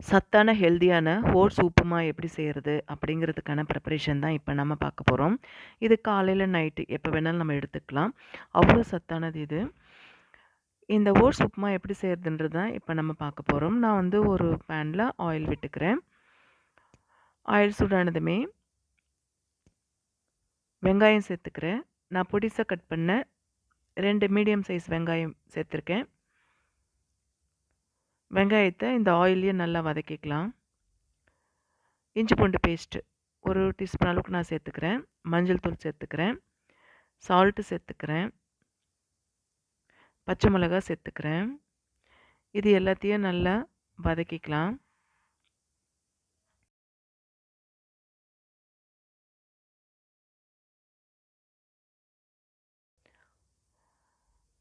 சத்தான ஹெல்தியான ஓட்ஸ் உப்புமா எப்படி செய்கிறது அப்படிங்கிறதுக்கான ப்ரிப்பரேஷன் தான் இப்போ நம்ம பார்க்க போகிறோம் இது காலையில் நைட்டு எப்போ வேணாலும் நம்ம எடுத்துக்கலாம். அவ்வளோ சத்தானது இது. இந்த ஓட்ஸ் உப்புமா எப்படி செய்கிறதுன்றது தான் இப்போ நம்ம பார்க்க போகிறோம் நான் வந்து ஒரு பேனில் ஆயில் விட்டுக்கிறேன். ஆயில் சூடானதுமே வெங்காயம் சேர்த்துக்கிறேன். நான் பொடிசாக கட் பண்ண ரெண்டு மீடியம் சைஸ் வெங்காயம் சேர்த்துருக்கேன். வெங்காயத்தை இந்த ஆயிலையே நல்லா வதக்கிக்கலாம். இஞ்சி பூண்டு பேஸ்ட்டு ஒரு டீஸ்பூன் அளவுக்கு நான் சேர்த்துக்கிறேன். மஞ்சள் தூள் சேர்த்துக்கிறேன். சால்ட்டு சேர்த்துக்கிறேன். பச்சை மிளகா சேர்த்துக்கிறேன். இது எல்லாத்தையும் நல்லா வதக்கிக்கலாம்.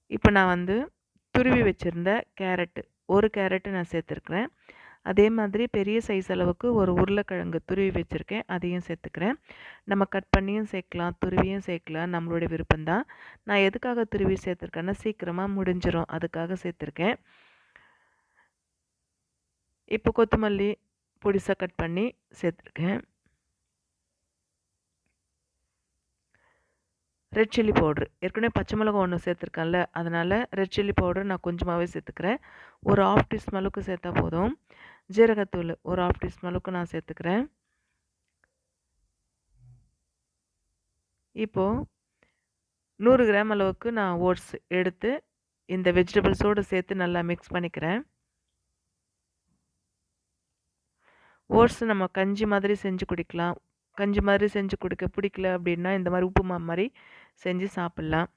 இப்போ நான் வந்து துருவி வச்சுருந்த கேரட்டு ஒரு கேரட்டு நான் சேர்த்துருக்குறேன். அதே மாதிரி பெரிய சைஸ் அளவுக்கு ஒரு உருளைக்கிழங்கு துருவி வச்சுருக்கேன். அதையும் சேர்த்துக்கிறேன். நம்ம கட் பண்ணியும் சேர்க்கலாம் துருவியும் சேர்க்கலாம். நம்மளுடைய விருப்பம்தான். நான் எதுக்காக துருவி சேர்த்துருக்கேன்னா சீக்கிரமாக முடிஞ்சிடும் அதுக்காக சேர்த்துருக்கேன். இப்போ கொத்தமல்லி பொடிசாக கட் பண்ணி சேர்த்துருக்கேன். ரெட் சில்லி பவுட்ரு ஏற்கனவே பச்சை மிளகா ஒன்று சேர்த்துருக்கேன்ல அதனால் ரெட் சில்லி பவுடர் நான் கொஞ்சமாகவே சேர்த்துக்கிறேன். ஒரு ஆஃப் டீஸ்பூன் அளவுக்கு சேர்த்தா போதும். ஜீரகத்தூள் ஒரு ஆஃப் டீஸ்பூன் அளவுக்கு நான் சேர்த்துக்கிறேன். இப்போது நூறு கிராம் அளவுக்கு நான் ஓட்ஸ் எடுத்து இந்த வெஜிடபிள்ஸோடு சேர்த்து நல்லா மிக்ஸ் பண்ணிக்கிறேன். ஓட்ஸ் நம்ம கஞ்சி மாதிரி செஞ்சு குடிக்கலாம். கஞ்சி மாதிரி செஞ்சு கொடுக்க பிடிக்கல அப்படின்னா இந்த மாதிரி உப்புமா மாதிரி செஞ்சு சாப்பிட்லாம்.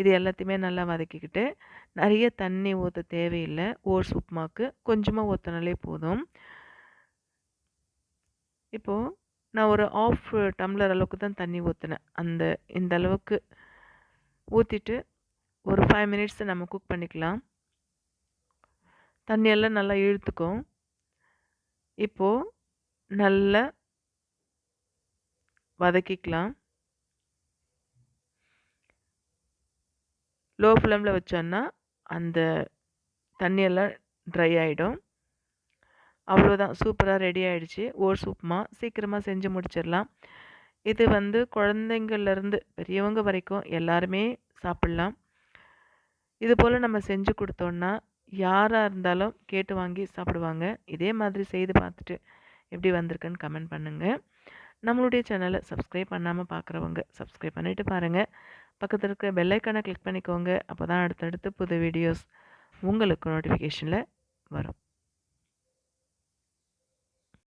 இது எல்லாத்தையுமே நல்லா வதக்கிக்கிட்டு நிறைய தண்ணி ஊற்ற தேவையில்லை. ஓட்ஸ் உப்புமாவுக்கு கொஞ்சமாக ஊற்றினாலே போதும். இப்போது நான் ஒரு ஆஃப் டம்ளர் அளவுக்கு தான் தண்ணி ஊற்றினேன் அந்த இந்த அளவுக்கு ஊற்றிட்டு ஒரு ஃபைவ் மினிட்ஸ் நம்ம குக் பண்ணிக்கலாம். தண்ணியெல்லாம் நல்லா இழுத்துக்கும். இப்போது நல்லா வதக்கிக்கலாம். லோ ஃப்ளேமில் வச்சோன்னா அந்த தண்ணியெல்லாம் ட்ரை ஆகிடும் அவ்வளோதான் சூப்பராக ரெடி ஆகிடுச்சு ஓட்ஸ் உப்புமா சீக்கிரமாக செஞ்சு முடிச்சிடலாம். இது வந்து குழந்தைங்கள்லேருந்து பெரியவங்க வரைக்கும் எல்லாருமே சாப்பிட்லாம். இது போல் நம்ம செஞ்சு கொடுத்தோன்னா யாராக இருந்தாலும் கேட்டு வாங்கி சாப்பிடுவாங்க. இதே மாதிரி செய்து பார்த்துட்டு எப்படி வந்திருக்குன்னு கமெண்ட் பண்ணுங்கள் நம்மளுடைய சேனலை சப்ஸ்கிரைப் பண்ணாமல் பார்க்குறவங்க சப்ஸ்கிரைப் பண்ணிவிட்டு பாருங்கள் பக்கத்தில் இருக்கிற பெல்லைக்கானை கிளிக் பண்ணிக்கோங்க. அப்போ தான் அடுத்தடுத்து புது வீடியோஸ் உங்களுக்கு நோட்டிஃபிகேஷனில் வரும்.